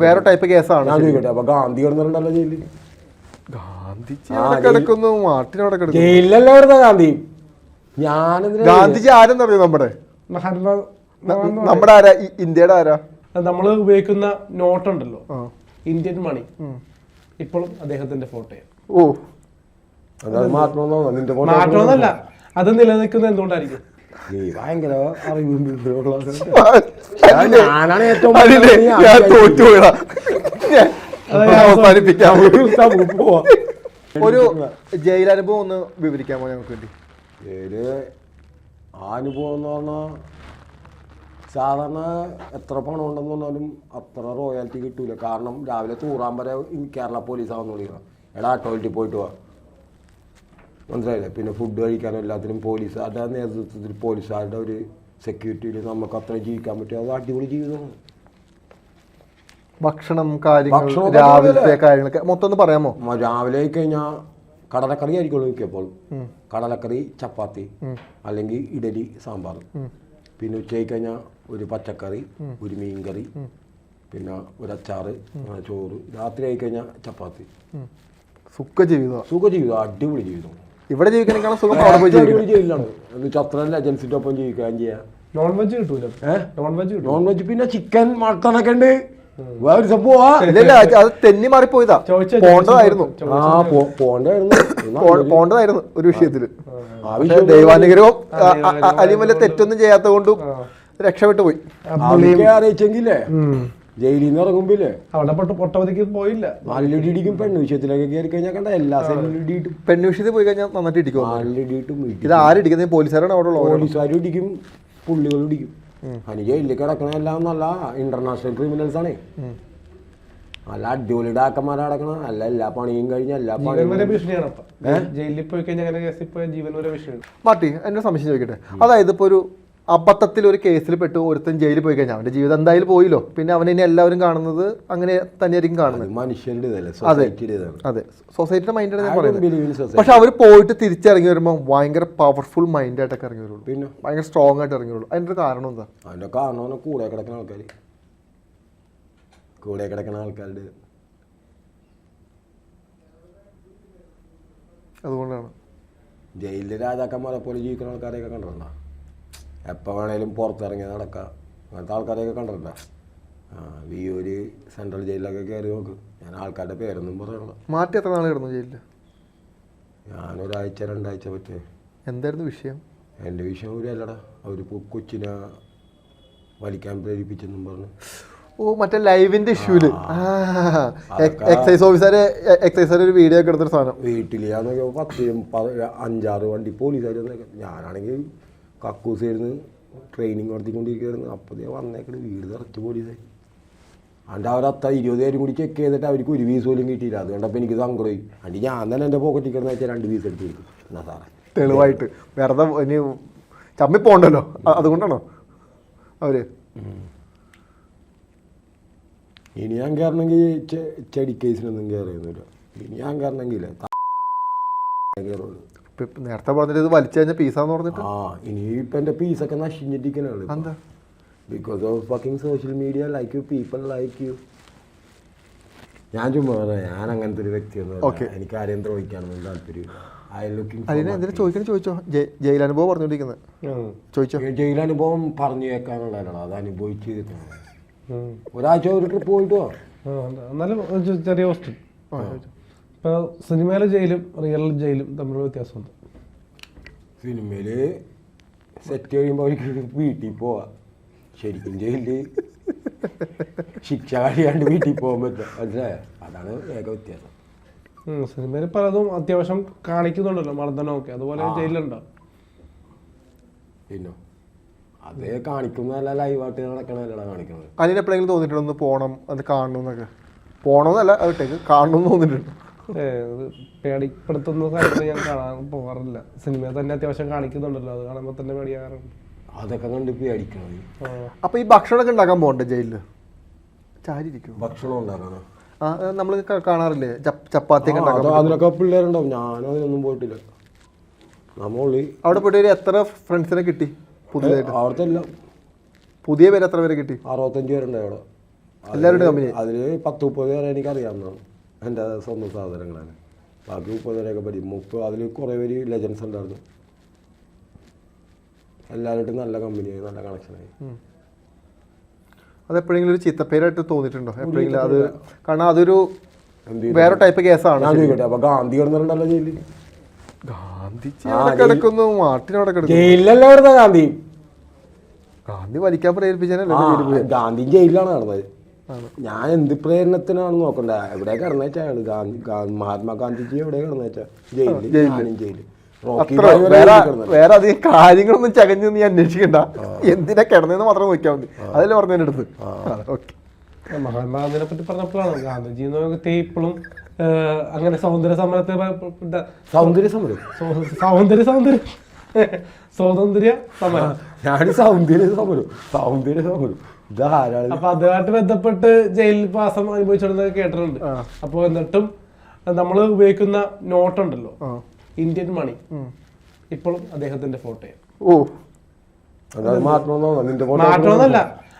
വേറെ ടൈപ്പ് കേസാണ് അപ്പൊ ഗാന്ധി കിടന്നിട്ടുണ്ടല്ലോ ജയിലിൽ ഗാന്ധിജി അവിടെ കിടക്കുന്നു മാർട്ടിൻ അവിടെ കിടക്കുന്നു. ജയിലിലല്ലേ ഗാന്ധി? ഞാൻ ഗാന്ധിജി ആരെന്നറിയോ നമ്മുടെ? മഹാത്മാ ന- നമ്മുടെ ആരാ? ഇന്ത്യയുടെ ആരാ? നമ്മൾ ഉപയോഗിക്കുന്ന നോട്ട് ഉണ്ടല്ലോ ആ. Indian money. ഇപ്പോഴും അദ്ദേഹത്തിന്റെ ഫോട്ടോയാണ് ഓ. അത് മാറ്റണമെന്നോ? നിന്റെ ഫോട്ടോ മാറ്റണമെന്നല്ല. അത് നിലനിൽക്കുന്നത് എന്തുകൊണ്ടായിരിക്കും? ഭയങ്കര? ഞാനാണ് ഏറ്റവും വലിയ ഞാൻ പോവാം. ഒരു ജയിലനുഭവം ഒന്ന് വിവരിക്കാമോ ഞങ്ങൾക്ക് വേണ്ടി? ജയിൽ ആ അനുഭവം എന്ന് പറഞ്ഞാൽ സാധാരണ എത്ര പണം ഉണ്ടെന്ന് പറഞ്ഞാലും അത്ര റോയാലിറ്റി കിട്ടൂല. കാരണം രാവിലെ തൂറാൻ വരെ കേരള പോലീസാണെന്ന് വിളിക്കണം എടാ ടോയ്ലറ്റിൽ പോയിട്ട് വാ. മനസ്സിലായില്ലേ? പിന്നെ ഫുഡ് കഴിക്കാനും എല്ലാത്തിനും പോലീസ് അതാ നേതൃത്വത്തിൽ പോലീസുകാരുടെ ഒരു സെക്യൂരിറ്റിയിൽ നമുക്ക് അത്ര ജീവിക്കാൻ പറ്റും. അത് അടിപൊളി ജീവിതമാണ്. ഭക്ഷണം കാര്യങ്ങൾ രാവിലത്തെ. കാര്യങ്ങളൊക്കെ. മൊത്തം ഒന്ന് പറയാമോ? രാവിലെ ആയി കഴിഞ്ഞാൽ കടലക്കറി ആയിരിക്കുള്ളൂ മിക്കപ്പോൾ കടലക്കറി ചപ്പാത്തി അല്ലെങ്കിൽ ഇഡലി സാമ്പാർ. പിന്നെ ഉച്ചയ്ക്ക് കഴിഞ്ഞാൽ ഒരു പച്ചക്കറി ഒരു മീൻകറി പിന്നെ ഒരു അച്ചാറ് ചോറ്. രാത്രി ആയി കഴിഞ്ഞാൽ ചപ്പാത്തി. സുഖജീവിതം സുഖ ജീവിതം സുഖ ജീവിതം അടിപൊളി ജീവിതം ഇവിടെ ജീവിക്കണേക്കാളും സുഖം അവിടെ പോയി ജീവിക്കണം. എന്ന് ഒപ്പം ജീവിക്കാൻ ചെയ്യാം. നോൺ വെജ് കിട്ടൂല. നോൺ വെജ് നോൺ വെജ് പിന്നെ ചിക്കൻ മട്ടനൊക്കെ ഉണ്ട്. വേറെ ഇല്ല അത് തെന്നി മാറിപ്പോയതാ. പോണ്ടതായിരുന്നു. ആ പോണ്ടതായിരുന്നു. പോണ്ടതായിരുന്നു ഒരു വിഷയത്തിൽ. ആ പക്ഷേ വിഷയം ദൈവാനുഗ്രഹവും അലിമല തെറ്റൊന്നും ചെയ്യാത്ത കൊണ്ടും രക്ഷപ്പെട്ടു പോയി. അറിയിച്ചെങ്കിലേ. ജയിലിൽ നിന്ന് ഇറങ്ങുമ്പില്ലേ അവിടെ പൊട്ട് പൊട്ടവതിക്ക് പോയില്ല. നല്ലൊരു പെണ്ണു പെണ്ണ് വിഷയത്തിലൊക്കെ കയറി കഴിഞ്ഞാൽ കണ്ട എല്ലാ സൈഡിലും ഇടിയിട്ടും പെണ്ണുവിഷയത്തിൽ പോയി കഴിഞ്ഞാൽ നന്നായിട്ട് ഇടിക്കും നല്ലിടിയിട്ടും ഇത് ആരിടിക്കുന്നത് പോലീസുകാരാണ് അവിടെ ഉള്ളത്? പോലീസുകാരും ഇടിക്കും പുള്ളികളും ഇടിക്കും. അതിന് ജയിലിൽ കിടക്കണ എല്ലാം നല്ല ഇന്റർനാഷണൽ ക്രിമിനൽസ് ആണേ. നല്ല അടിപൊളി ഡാക്കന്മാരെ അടക്കണ അല്ല എല്ലാ പണിയും കഴിഞ്ഞ എല്ലാ പണിയും ജയിലിൽ പോയി കഴിഞ്ഞാൽ ജീവൻ വരെ ഭീഷണിയാണ്. മാട്ടി എന്നെ സംശയം ചോദിക്കട്ടെ? അതായത് ഇപ്പോൾ ഒരു അബദ്ധത്തിൽ ഒരു കേസിൽ പെട്ടു ഒരുത്തൻ ജയിലിൽ പോയി കഴിഞ്ഞാൽ അവന്റെ ജീവിതം എന്തായാലും പോയില്ലോ. പിന്നെ അവൻ ഇനി എല്ലാവരും കാണുന്നത് അങ്ങനെ തന്നെയായിരിക്കും കാണുന്നത്. അത്. മനുഷ്യരുടെ സൊസൈറ്റിയുടെ ഇതാണ് അതെ സൊസൈറ്റിയുടെ മൈൻഡ് ഞാൻ പറയുന്നത്. പക്ഷെ അവർ പോയിട്ട് തിരിച്ചിറങ്ങി വരുമ്പോൾ ഭയങ്കര പവർഫുൾ മൈൻഡായിട്ടൊക്കെ ഇറങ്ങി വരുള്ളൂ. പിന്നെ? ഭയങ്കര സ്ട്രോങ് ആയിട്ട് ഇറങ്ങി വരുള്ളൂ. അതിന്റെ ഒരു കാരണം എന്താ? അതിന്റെ കാരണം കൂടെ കിടക്കുന്ന ആൾക്കാർ കൂടെ കിടക്കുന്ന ആൾക്കാരുടെ അതുകൊണ്ടാണ്. ജയിലിലെ രാജാക്കന്മാരെ പോലെ ജീവിക്കുന്ന ആൾക്കാരെയൊക്കെ കണ്ടിട്ടുണ്ടോ എപ്പോൾ വേണേലും പുറത്തിറങ്ങി നടക്കാം. അങ്ങനത്തെ ആൾക്കാരെയൊക്കെ കണ്ടിട്ടുണ്ടോ. വിയൂര് സെൻട്രൽ ജയിലിലൊക്കെ കയറി നോക്ക്. ഞാൻ ആൾക്കാരുടെ പേരൊന്നും പറയണല്ലോ മാറ്റി എത്ര നാൾ കിടന്നു ജയിലിൽ ഞാനൊരാഴ്ച രണ്ടാഴ്ച പറ്റേ. എന്തായിരുന്നു വിഷയം? എന്റെ വിഷയം ഒരു അല്ലടാ അവർ കൊച്ചിനെ വലിക്കാൻ പ്രേരിപ്പിച്ചെന്നും പറഞ്ഞു. ഓ മറ്റേ ലൈവിന്റെ ഇഷ്യൂൽ. എക്സൈസ് ഓഫീസർ എക്സൈസർ ഒരു വീഡിയോ ഒക്കെ എടുത്തൊരു സാധനം. വീട്ടിലാന്നൊക്കെ പത്ത് പ- അഞ്ചാറ് വണ്ടി പോലീസുകാർ ഞാനാണെങ്കിൽ കക്കൂസ് ആയിരുന്നു ട്രെയിനിങ് നടത്തിക്കൊണ്ടിരിക്കുകയായിരുന്നു. അപ്പോൾ ഞാൻ വന്നേക്കണ്. വീട് നിറച്ച് പോലീസായി അതിന്റെ അവരത്ത ഇരുപത് പേരും കൂടി ചെക്ക് ചെയ്തിട്ട് അവർക്ക് ഒരു വീസ് പോലും കിട്ടിയില്ല. അത് കണ്ടപ്പോൾ എനിക്ക് സങ്കടമായി അണ്ടി ഞാൻ തന്നെ എന്റെ പോക്കറ്റിൽ കിടന്ന് വെച്ചാൽ രണ്ട് വീസ് എടുത്ത് കൊടുക്കും എന്നാ സാറേ? തെളിവായിട്ട്. വെറുതെ ഇനി ചമ്മി പോകണ്ടല്ലോ അതുകൊണ്ടാണോ? അവർ ഇനി ഞാൻ കയറണമെങ്കിൽ ചെടി കേസിനൊന്നും കയറിയൊന്നുമില്ല ഇനി ഞാൻ കയറണമെങ്കിൽ കയറുള്ളൂ നേരത്തെ പറഞ്ഞിട്ട് ഇത് വലിച്ചു കഴിഞ്ഞ പീസാന്ന് പറഞ്ഞിട്ട്. ആ ഇനി എന്റെ എന്റെ പീസൊക്കെ നശിഞ്ഞിട്ടിരിക്കണുള്ളൂ എന്താ? Because of fucking social media like you people like you ഞാൻ ചുമ്മാ പറയാം, ഞാൻ അങ്ങനത്തെ ഒരു വ്യക്തിയൊന്നും ഓക്കെ എനിക്ക് ആരെയും ദ്രോഹിക്കാനൊന്നും താല്പര്യം ചോദിക്കണേ ചോദിച്ചോ? ജയി- ജയിലനുഭവം പറഞ്ഞോണ്ടിരിക്കുന്നത് ചോദിച്ചോ? ജയിലനുഭവം പറഞ്ഞു കേൾക്കാനുള്ളതല്ല അത് അനുഭവിച്ച് ഒരാഴ്ച ഒരു ട്രിപ്പ് പോയിട്ടോ എന്നാലും ചെറിയ ക്വസ്റ്റ്യൻ ആ, ചോദിച്ചോ. ഇപ്പൊ സിനിമയിലെ ജയിലും റിയൽ ജയിലും തമ്മിലുള്ള വ്യത്യാസമുണ്ട്. സിനിമയിൽ സെറ്റ് കഴിയുമ്പോൾ അവർക്ക് വീട്ടിൽ പോവാം. ശരിക്കും ജയിലിൽ ശിക്ഷ കഴിയാണ്ട് വീട്ടിൽ പോകാൻ പറ്റും മനസ്സിലായോ? അതാണ് ഏക വ്യത്യാസം. സിനിമയിൽ പലതും അത്യാവശ്യം കാണിക്കുന്നുണ്ടല്ലോ മർദ്ദനമൊക്കെ. അതുപോലെ ജയിലുണ്ടോ പിന്നെ അതേ കാണിക്കുന്നതല്ല ലൈവായിട്ട് നടക്കണല്ലടാ കാണിക്കുന്നത് അതിനെപ്പോഴെങ്കിലും തോന്നിയിട്ടുണ്ടോ ഒന്ന് പോകണം അത് കാണണം എന്നൊക്കെ പോകണമെന്നല്ല അത് കാണണം എന്ന് തോന്നിയിട്ടുണ്ട്? പേടിപ്പെടുത്തുന്ന കാര്യത്തിൽ ഞാൻ കാണാൻ പോകാറില്ല സിനിമ തന്നെ അത്യാവശ്യം കാണിക്കുന്നുണ്ടല്ലോ അത് കാണുമ്പോൾ തന്നെ പേടിയാകാറുണ്ട്. അതൊക്കെ കണ്ട് പേടിക്കണം. അപ്പൊ ഈ ഭക്ഷണമൊക്കെ ഉണ്ടാക്കാൻ പോകണ്ടേ ജയിലിൽ? ചാരി ഇരിക്കും ഭക്ഷണം ഉണ്ടാക്കണം ആ നമ്മൾ കാണാറില്ലേ? ചപ്പാത്തി അതിനൊക്കെ പിള്ളേരുണ്ടാവും. ഞാനും അതിനൊന്നും പോയിട്ടില്ല. നമ്മളി അവിടെ പോയിട്ട് എത്ര ഫ്രണ്ട്സിനെ കിട്ടി പുതിയതായിട്ട്? അവിടുത്തെ എല്ലാം പുതിയ പേര് എത്ര പേരെ കിട്ടി? അറുപത്തഞ്ച് പേരുണ്ട് അവിടെ. എല്ലാവരുടെ കമ്പനി അതിൽ പത്ത് മുപ്പത് പേരെ എനിക്ക് അറിയാവുന്നതാണ് എന്റെ സ്വന്തം സാധനങ്ങളാണ്. ബാക്കി മുപ്പത് പേരെയൊക്കെ പറ്റി. മുപ്പത് അതിൽ കുറേ പേര് ലെജൻസ് ഉണ്ടായിരുന്നു. എല്ലാവരുമായിട്ടും നല്ല കമ്പനിയായി നല്ല കണക്ഷനായി അത് എപ്പോഴെങ്കിലും ഒരു ചിത്തപ്പേരായിട്ട് തോന്നിയിട്ടുണ്ടോ? എപ്പോഴെങ്കിലും അത് കാരണം അതൊരു വേറെ ടൈപ്പ് കേസാണ് അപ്പൊ ഗാന്ധി കിടന്നിട്ടുണ്ടല്ലോ ജയിലിൽ ഗാന്ധി അവിടെ കിടക്കുന്നു മാർട്ടിൻ അവിടെ കിടക്കുന്നു. ജയിലിലല്ല കിടന്ന ഗാന്ധി? ഗാന്ധി വലിക്കാൻ പ്രേരിപ്പിച്ചല്ലേ ഗാന്ധി ജയിലിലാണ് കിടന്നത് ഞാൻ എന്ത് പ്രേരണത്തിനാണ് നോക്കണ്ട. എവിടെ കിടന്നേച്ചാ അയാൾ ഗാന്ധി മഹാത്മാഗാന്ധിജി എവിടെ കിടന്നേച്ചാ? ജയിലിൽ ഞാനും ജയിലിൽ വേറെ അധികം കാര്യങ്ങളൊന്നും ചകഞ്ഞ് നീ അന്വേഷിക്കണ്ട. എന്തിനാ കിടന്നെന്ന് മാത്രം നോക്കിയാൽ മതി. അതല്ലേ പറഞ്ഞതിന്റെ അടുത്ത്. ഓക്കെ. മഹാത്മാഗാന്ധിനെ പറ്റി പറഞ്ഞപ്പോഴാണ് ഗാന്ധിജി എന്ന് ഇപ്പോഴും അങ്ങനെ സൗന്ദര്യ സമരത്തെ സൗന്ദര്യ സമരം? സൗന്ദര്യ സൗന്ദര്യം സ്വാതന്ത്ര്യ സമരം. ഞാൻ സൗന്ദര്യ സമരം. സൗന്ദര്യ സമരം. അപ്പൊ അതുമായിട്ട് ബന്ധപ്പെട്ട് ജയിലിൽ പാസം അനുഭവിച്ചിരുന്നത് കേട്ടിട്ടുണ്ട്. അപ്പൊ എന്നിട്ടും നമ്മൾ ഉപയോഗിക്കുന്ന നോട്ട് ഉണ്ടല്ലോ ഇന്ത്യൻ മണി ഇപ്പോഴും അദ്ദേഹത്തിന്റെ ഫോട്ടോയാണ് ഓ. മാറ്റണമെന്നല്ല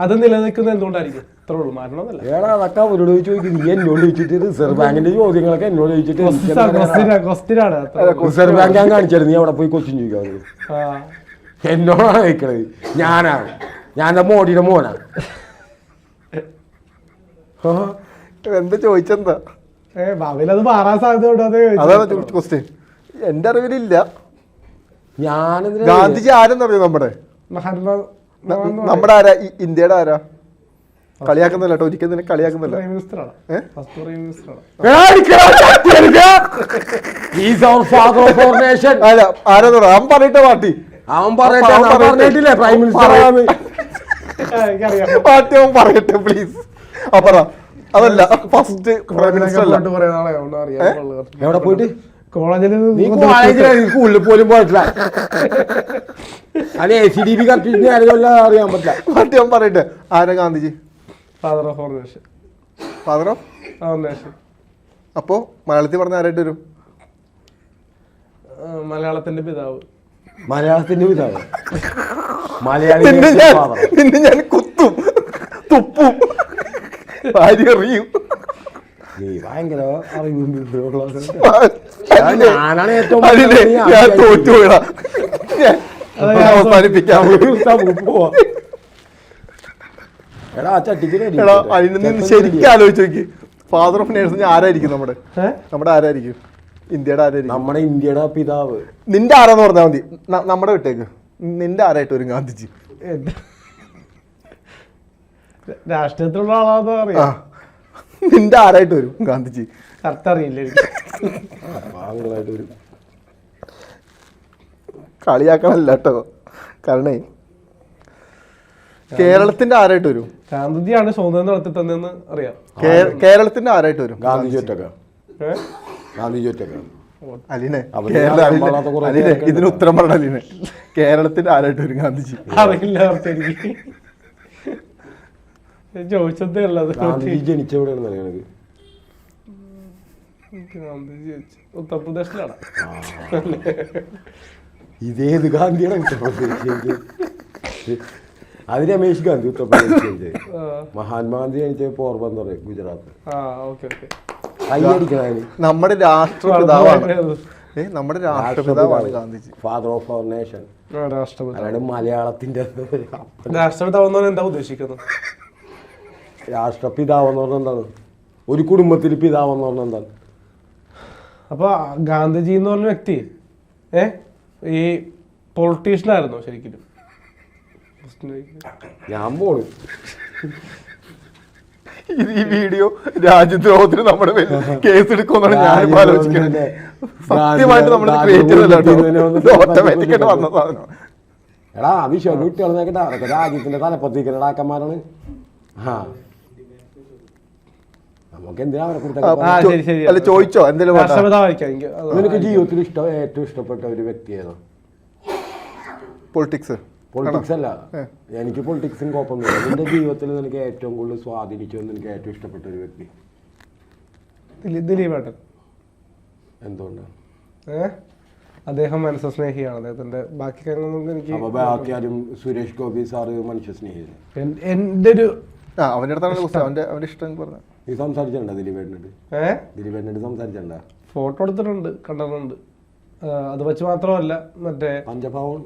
അത് നിലനിൽക്കുന്നത് എന്തുകൊണ്ടായിരിക്കും? ഇത്രേ ഉള്ളൂ. മാറ്റണമെന്നല്ല ഏടാ അതൊക്കെ അവരോട് ചോദിക്കും നീ എന്നോട് ചോദിച്ചിട്ട് റിസർവ് ബാങ്കിന്റെ ചോദ്യങ്ങളൊക്കെ എന്നോട് ചോദിച്ചിട്ട് എനിക്ക് എന്താ അറിയാ? ക്വസ്റ്റ്യൻ ആണ്. റിസർവ് ബാങ്ക് ഞാൻ കാണിച്ചത് നീ അവിടെ പോയി കൊച്ചിൻ ചോദിക്കാറ്. എന്നോടാണ് ചോദിക്കണത്? ഞാനാണ്. ഞാൻ മോനാണ് ആ, എന്താ ചോദിച്ചെന്താ? മാറാൻ സാധ്യത ക്വസ്റ്റ്യൻ എന്റെ അറിവിലില്ല. ഗാന്ധിജി ആരെന്നറിയോ നമ്മുടെ? മഹാത്മാ ന- നമ്മുടെ ആരാ? ഈ ഇന്ത്യയുടെ ആരാ? കളിയാക്കുന്നില്ല കേട്ടോ ഒരിക്കലും നിന്നെ കളിയാക്കുന്നില്ല പ്രൈം മിനിസ്റ്ററാണ് ഫസ്റ്റ് പ്രൈം മിനിസ്റ്ററാണ് He's our father of അല്ല ആരാന്ന് പറയാ അവൻ പറഞ്ഞിട്ട് പാർട്ടി. അവൻ പറയട്ടെ അവൻ ഞാൻ പറഞ്ഞിട്ടില്ലേ? പ്രൈം മിനിസ്റ്റർ അവൻ പറയട്ടെ പ്ലീസ് അപ്പറ അതല്ല ഫസ്റ്റ് എവിടെ പോയിട്ട്? കോളേജിൽ നീ കോളേജിൽ സ്കൂളിൽ പോലും പോയിട്ടില്ല. അത് A C D B correct അറിയാൻ പറ്റില്ല. പറയട്ടെ. ആരാ ഗാന്ധിജി? ഫാദർ ഓഫ് അപ്പോ മലയാളത്തിൽ പറഞ്ഞ ആരായിട്ട് വരും? മലയാളത്തിന്റെ പിതാവ്. മലയാളത്തിന്റെ നിന്നെ ഞാൻ നിന്നെ ഞാൻ കുത്തും. തുപ്പും. ഭാര്യ എറിയും. ഭയങ്കര ഞാനാണ് ഏറ്റവും ഞാൻ. തോറ്റുപോയടാ. എടാ ശരിക്കും ആലോചിച്ച് നോക്കി. ഫാദർ ഓഫ് നേഴ്സ് ആരായിരിക്കും നമ്മുടെ? നമ്മുടെ ആരായിരിക്കും? ഇന്ത്യയുടെ ആരായിരിക്കും? നമ്മുടെ ഇന്ത്യയുടെ പിതാവ്. നിന്റെ ആരാന്ന് പറഞ്ഞാൽ മതി. നമ്മുടെ വിട്ടേക്ക്. നിന്റെ ആരായിട്ട് വരും ഗാന്ധിജി? രാഷ്ട്രീയത്തിലുള്ള ആളാന്ന് അറിയാം? നിന്റെ ആരായിട്ട് വരും ഗാന്ധിജി? കറക്റ്റ് അറിയില്ല ഒരു കളിയാക്കണല്ല കേട്ടോ. കാരണേ കേരളത്തിന്റെ ആരായിട്ട് വരും? ഗാന്ധിജിയാണ് സ്വാതന്ത്ര്യം നടത്തി തന്നെന്ന് അറിയാം കേരളത്തിന്റെ ആരായിട്ട് വരും ഗാന്ധിജി ഒറ്റക്ക. ഗാന്ധിജി ഒറ്റക്ക. അലിനെ അലിനെ ഇതിന് ഉത്തരം പറഞ്ഞ അലിനെ. കേരളത്തിന്റെ ആരായിട്ട് വരും ഗാന്ധിജി? അറിയില്ല എനിക്ക്. ചോദിച്ചതേ ഉള്ളത് ഗാന്ധിജി ജനിച്ചെവിടെയാണ് നിനക്ക് ഗാന്ധിജി ചോദിച്ചു ഉത്തർപ്രദേശിലാണ്. ഇതേത് ഗാന്ധിയാണ് ഉത്തർപ്രദേശ് അത് രമേശ് ഗാന്ധി ഉത്തർപ്രദേശ് മഹാത്മാഗാന്ധി ജനിച്ച പോർബന്ദർ ഗുജറാത്ത്. ആ ഓക്കെ ഓക്കെ. നമ്മുടെ രാഷ്ട്രപിതാവാണ്. നമ്മുടെ രാഷ്ട്രപിതാവാണ് Gandhiji. Father of our nation രാഷ്ട്രപതി മലയാളത്തിന്റെ രാഷ്ട്രപിതാവ് എന്താ ഉദ്ദേശിക്കുന്നത്? രാഷ്ട്രപിതാവ് എന്ന് പറഞ്ഞാൽ എന്താണ്? ഒരു കുടുംബത്തിൽ പിതാവ് എന്ന് പറഞ്ഞാൽ എന്താണ്? അപ്പൊ ഗാന്ധിജി എന്ന് പറഞ്ഞ വ്യക്തി ഏ ഈ പൊളിറ്റീഷ്യനായിരുന്നു ശരിക്കും ഞാൻ പോണു. ഇത് ഈ വീഡിയോ രാജ്യദ്രോഹത്തിന് നമ്മുടെ കേസ് എടുക്കുമെന്നാണ് ഞാൻ ആലോചിക്കുന്നത്. സത്യമായിട്ട് നമ്മൾ ക്രിയേറ്റ് ചെയ്തല്ല ഓട്ടോമാറ്റിക്കായിട്ട് ഓട്ടോമാറ്റിക് ആയിട്ട് വന്ന സാധനം എടാ വിശ്വം കുട്ടികൾ നോക്കട്ടെ. അതൊക്കെ രാജ്യത്തിന്റെ തലപ്പത്തിരിക്കുന്ന ഇടാക്കന്മാരാണ് ആ. അല്ല ചോദിച്ചോ? എന്തെങ്കിലും നിനക്ക് ജീവിതത്തിൽ ഇഷ്ടം ഏറ്റവും ഇഷ്ടപ്പെട്ട ഒരു വ്യക്തി ഏതാ? പൊളിറ്റിക്സ് പൊളിറ്റിക്സ് അല്ല. എനിക്ക് പൊളിറ്റിക്സും കുഴപ്പമൊന്നുമില്ല. നിന്റെ ജീവിതത്തിൽ നിനക്ക് ഏറ്റവും കൂടുതൽ സ്വാധീനിച്ചു എനിക്ക് ഏറ്റവും ഇഷ്ടപ്പെട്ട ഒരു വ്യക്തി? ദിലീപ് ഏട്ടൻ എന്തുകൊണ്ടാണ്? ഏ? അദ്ദേഹം മനുഷ്യസ്നേഹിയാണ് അദ്ദേഹത്തിന്റെ ബാക്കി കാര്യങ്ങളൊന്നും എനിക്ക് അപ്പൊ ബാക്കി ആരും സുരേഷ് ഗോപി സാറ് മനുഷ്യസ്നേഹിയാണ് എന്റെ ഒരു അവന്റെ അടുത്താണ് അവന്റെ അവന്റെ ഇഷ്ടം പറഞ്ഞു. നീ സംസാരിച്ചിട്ടുണ്ടോ ദിലീപേട്ടനോട്? ഏ? ദിലീപേട്ടനോട് സംസാരിച്ചിട്ടുണ്ടോ ഫോട്ടോ എടുത്തിട്ടുണ്ട് കണ്ടിട്ടുണ്ട്. അത് വെച്ച് മാത്രമല്ല മറ്റേ പഞ്ചപാവം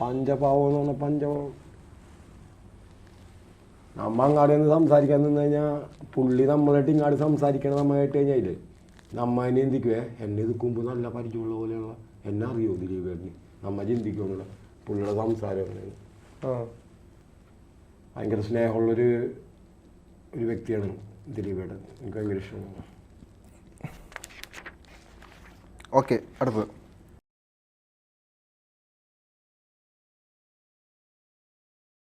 പഞ്ചപാവം എന്ന് പറഞ്ഞാൽ പഞ്ചപാവം. നമ്മ അങ്ങാടി ഒന്ന് സംസാരിക്കാൻ നിന്ന് കഴിഞ്ഞാൽ പുള്ളി നമ്മളായിട്ട് ഇങ്ങാട് സംസാരിക്കണം നമ്മളായിട്ട് കേട്ട് കഴിഞ്ഞാൽ നമ്മ അതിനെ ചിന്തിക്കുവേ എന്നെ നിൽക്കുമ്പോൾ നല്ല പരിചയമുള്ള പോലെയുള്ള എന്നെ അറിയോ ദിലീപേട്ടന്? നമ്മ ചിന്തിക്കുന്നില്ല പുള്ളിയുടെ സംസാരം ഭയങ്കര സ്നേഹമുള്ളൊരു ഒരു വ്യക്തിയാണ് ദിലീപേട്ടൻ. എനിക്ക് ഭയങ്കര ഇഷ്ടമാണ്. ഓക്കെ അടുത്തത്.